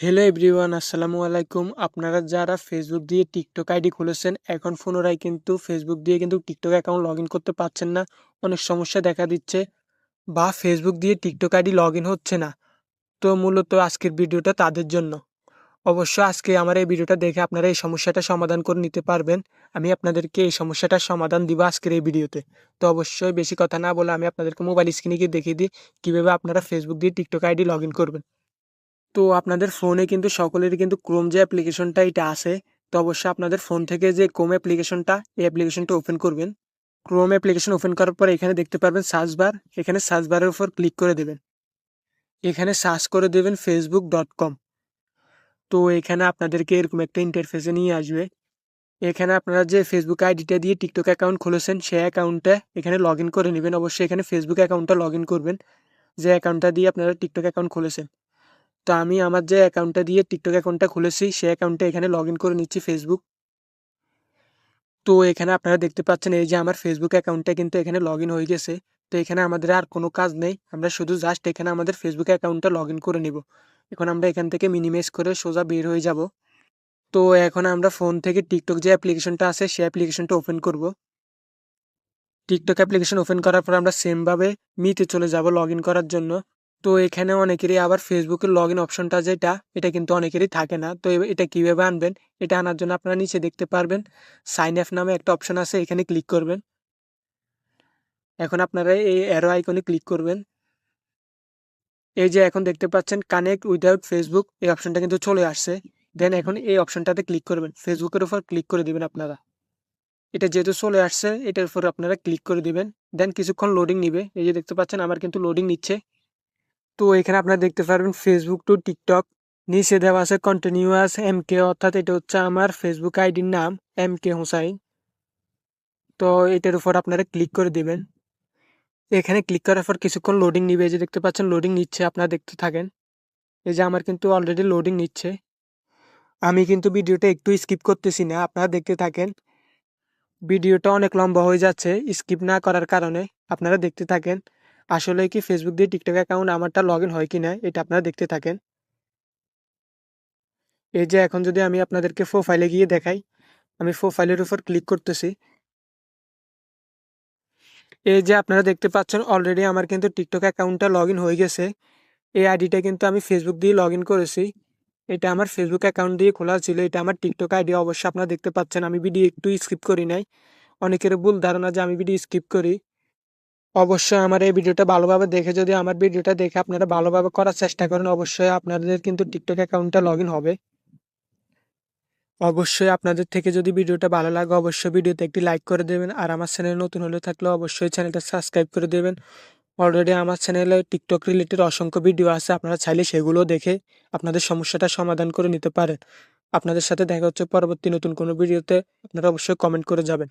Hello everyone আসসালামু আলাইকুম। আপনারা যারা ফেসবুক দিয়ে টিকটক আইডি খুলেছেন, এখন পুনরায় কিন্তু ফেসবুক দিয়ে কিন্তু টিকটক অ্যাকাউন্ট লগ করতে পারছেন না। অনেক সমস্যা দেখা দিচ্ছে বা ফেসবুক দিয়ে টিকটক আইডি লগ হচ্ছে না। তো মূলত আজকের ভিডিওটা তাদের জন্য। অবশ্য আজকে আমার এই ভিডিওটা দেখে আপনারা এই সমস্যাটা সমাধান করে নিতে পারবেন। আমি আপনাদেরকে এই সমস্যাটার সমাধান দিব আজকের এই ভিডিওতে। তো অবশ্যই বেশি কথা না বলে আমি আপনাদেরকে মোবাইল স্ক্রিনে গিয়ে দেখিয়ে দিই, কীভাবে আপনারা ফেসবুক দিয়ে টিকটক আইডি লগ করবেন। তো আপনাদের ফোনে কিন্তু সকলেরই কিন্তু ক্রোম যে অ্যাপ্লিকেশনটা এটা আছে, তো অবশ্যই আপনাদের ফোন থেকে যে ক্রোম অ্যাপ্লিকেশনটা এই অ্যাপ্লিকেশনটা ওপেন করবেন। ক্রোম অ্যাপ্লিকেশন ওপেন করার পর এখানে দেখতে পারবেন সার্চ বার এখানে সার্চ বারের উপর ক্লিক করে দেবেন। এখানে সার্চ করে দেবেন ফেসবুক ডট কম তো এখানে আপনাদেরকে এরকম একটা ইন্টারফেসে নিয়ে আসবে। এখানে আপনারা যে ফেসবুক আইডিটা দিয়ে টিকটক অ্যাকাউন্ট খুলেছেন, সেই অ্যাকাউন্টটা এখানে লগ করে নেবেন। অবশ্যই এখানে ফেসবুক অ্যাকাউন্টটা লগ করবেন। যে অ্যাকাউন্টটা দিয়ে আপনারা টিকটক অ্যাকাউন্ট খুলেছেন। তো আমি আমার যে অ্যাকাউন্টটা দিয়ে টিকটক অ্যাকাউন্টটা খুলেছি, সেই অ্যাকাউন্টটা এখানে লগ করে নিচ্ছি ফেসবুক তো এখানে আপনারা দেখতে পাচ্ছেন এই যে আমার ফেসবুক অ্যাকাউন্টটা কিন্তু এখানে লগ হয়ে গেছে। তো এখানে আমাদের আর কোনো কাজ নেই। আমরা শুধু জাস্ট এখানে আমাদের ফেসবুক অ্যাকাউন্টটা লগ করে নিব। এখন আমরা এখান থেকে মিনিমাইজ করে সোজা বের হয়ে যাব। তো এখন আমরা ফোন থেকে টিকটক যে অ্যাপ্লিকেশনটা আছে, সেই অ্যাপ্লিকেশনটা ওপেন করব। টিকটক অ্যাপ্লিকেশন ওপেন করার পর আমরা সেমভাবে মিতে চলে যাব লগ করার জন্য। তো এখানে অনেকেরই আবার ফেসবুকের লগ ইন অপশনটা যেটা, এটা কিন্তু অনেকেরই থাকে না। তো এটা কীভাবে আনবেন? এটা আনার জন্য আপনারা নিচে দেখতে পারবেন। সাইন অ্যাপ নামে একটা অপশন আছে, এখানে ক্লিক করবেন। এখন আপনারা এই অ্যারো আইকনে ক্লিক করবেন। এই যে এখন দেখতে পাচ্ছেন কানেক্ট উইদাউট ফেসবুক এই অপশনটা কিন্তু চলে আসছে। দেন এখন এই অপশনটাতে ক্লিক করবেন। ফেসবুকের উপর ক্লিক করে দিবেন আপনারা। এটা যেহেতু চলে আসছে, এটার উপর আপনারা ক্লিক করে দিবেন। দেন কিছুক্ষণ লোডিং নিবে। এই যে দেখতে পাচ্ছেন, আমার কিন্তু লোডিং নিচ্ছে। তো এখানে আপনারা দেখতে পারবেন ফেসবুক টু টিকটক নিচে দেওয়া আছে কন্টিনিউয়াস এম কে অর্থাৎ এটা হচ্ছে আমার ফেসবুক আইডির নাম এম কে হুসাইন তো এটার উপর আপনারা ক্লিক করে দেবেন। এখানে ক্লিক করার পর কিছুক্ষণ লোডিং নিবে। যে দেখতে পাচ্ছেন লোডিং নিচ্ছে, আপনারা দেখতে থাকেন। এই যে আমার কিন্তু অলরেডি লোডিং নিচ্ছে। আমি কিন্তু ভিডিওটা একটু স্কিপ করতেছি না, আপনারা দেখতে থাকেন। ভিডিওটা অনেক লম্বা হয়ে যাচ্ছে স্কিপ না করার কারণে আপনারা দেখতে থাকেন। আসলে কি ফেসবুক দিয়ে টিকটক অ্যাকাউন্ট আমারটা লগ ইন হয় কি না এটা আপনারা দেখতে থাকেন। এই যে এখন যদি আমি আপনাদেরকে প্রোফাইলে গিয়ে দেখাই, আমি প্রোফাইলের উপর ক্লিক করতেছি। এই যে আপনারা দেখতে পাচ্ছেন অলরেডি আমার কিন্তু টিকটক অ্যাকাউন্টটা লগ হয়ে গেছে। এই আইডিটা কিন্তু আমি ফেসবুক দিয়ে লগ করেছি। এটা আমার ফেসবুক অ্যাকাউন্ট দিয়ে খোলা ছিল, এটা আমার টিকটক আইডি অবশ্যই আপনারা দেখতে পাচ্ছেন। আমি ভিডিও একটু স্কিপ করি নাই। অনেকের ভুল ধারণা যে আমি ভিডিও স্কিপ করি। অবশ্যই আমার এই ভিডিওটা ভালোভাবে দেখে, যদি আমার ভিডিওটা দেখে আপনারা ভালোভাবে করার চেষ্টা করেন, অবশ্যই আপনাদের কিন্তু টিকটক অ্যাকাউন্টটা লগ হবে। অবশ্যই আপনাদের থেকে যদি ভিডিওটা ভালো লাগে, অবশ্যই ভিডিওতে একটি লাইক করে দেবেন। আর আমার চ্যানেল নতুন হলে থাকলে অবশ্যই চ্যানেলটা সাবস্ক্রাইব করে দেবেন। অলরেডি আমার চ্যানেলে টিকটক রিলেটেড অসংখ্য ভিডিও আছে, আপনারা চাইলে সেগুলো দেখে আপনাদের সমস্যাটা সমাধান করে নিতে পারেন। আপনাদের সাথে দেখা হচ্ছে পরবর্তী নতুন কোনো ভিডিওতে আপনারা অবশ্যই কমেন্ট করে যাবেন।